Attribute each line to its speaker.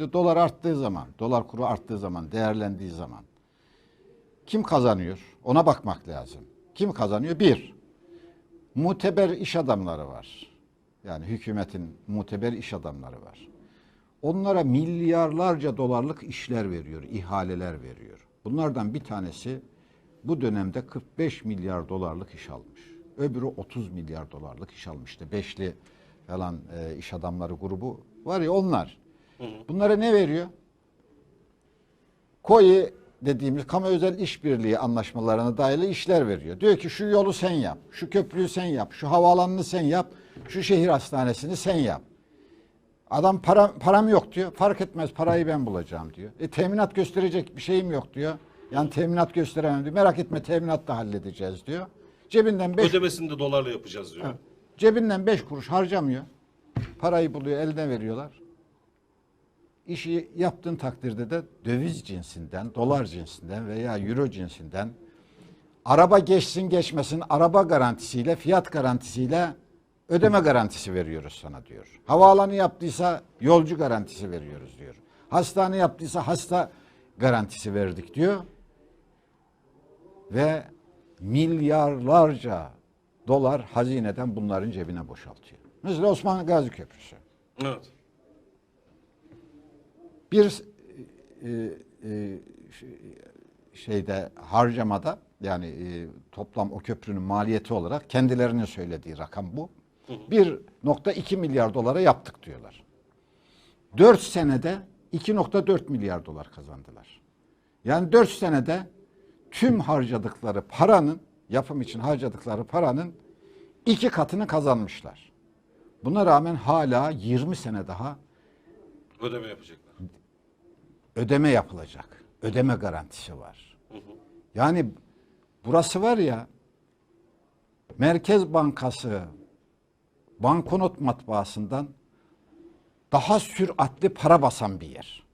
Speaker 1: Dolar arttığı zaman, dolar kuru arttığı zaman, değerlendiği zaman kim kazanıyor? Ona bakmak lazım. Kim kazanıyor? Bir, muteber iş adamları var. Yani hükümetin muteber iş adamları var. Onlara milyarlarca dolarlık işler veriyor, ihaleler veriyor. Bunlardan bir tanesi bu dönemde 45 milyar dolarlık iş almış. Öbürü 30 milyar dolarlık iş almıştı. Beşli falan e, iş adamları grubu var ya onlar. Bunlara ne veriyor? KOİ dediğimiz kamu özel işbirliği anlaşmalarına dayalı işler veriyor. Diyor ki şu yolu sen yap, şu köprüyü sen yap, şu havaalanını sen yap, şu şehir hastanesini sen yap. Adam para, param yok diyor. Fark etmez parayı ben bulacağım diyor. E teminat gösterecek bir şeyim yok diyor. Yani teminat gösteremem diyor. Merak etme teminat da halledeceğiz diyor. Cebinden beş,
Speaker 2: Ödemesini de dolarla yapacağız diyor.
Speaker 1: cebinden beş kuruş harcamıyor. Parayı buluyor eline veriyorlar. İşi yaptığın takdirde de döviz cinsinden, dolar cinsinden veya euro cinsinden araba geçsin geçmesin araba garantisiyle, fiyat garantisiyle ödeme garantisi veriyoruz sana diyor. Havaalanı yaptıysa yolcu garantisi veriyoruz diyor. Hastane yaptıysa hasta garantisi verdik diyor. Ve milyarlarca dolar hazineden bunların cebine boşaltıyor. Mesela Osman Gazi Köprüsü.
Speaker 2: Evet.
Speaker 1: Bir e, e, şeyde harcamada yani e, toplam o köprünün maliyeti olarak kendilerinin söylediği rakam bu. 1.2 milyar dolara yaptık diyorlar. 4 senede 2.4 milyar dolar kazandılar. Yani 4 senede tüm harcadıkları paranın yapım için harcadıkları paranın iki katını kazanmışlar. Buna rağmen hala 20 sene daha
Speaker 2: Ödeme yapacaklar.
Speaker 1: ödeme yapılacak. Ödeme garantisi var. Yani burası var ya Merkez Bankası banknot matbaasından daha süratli para basan bir yer.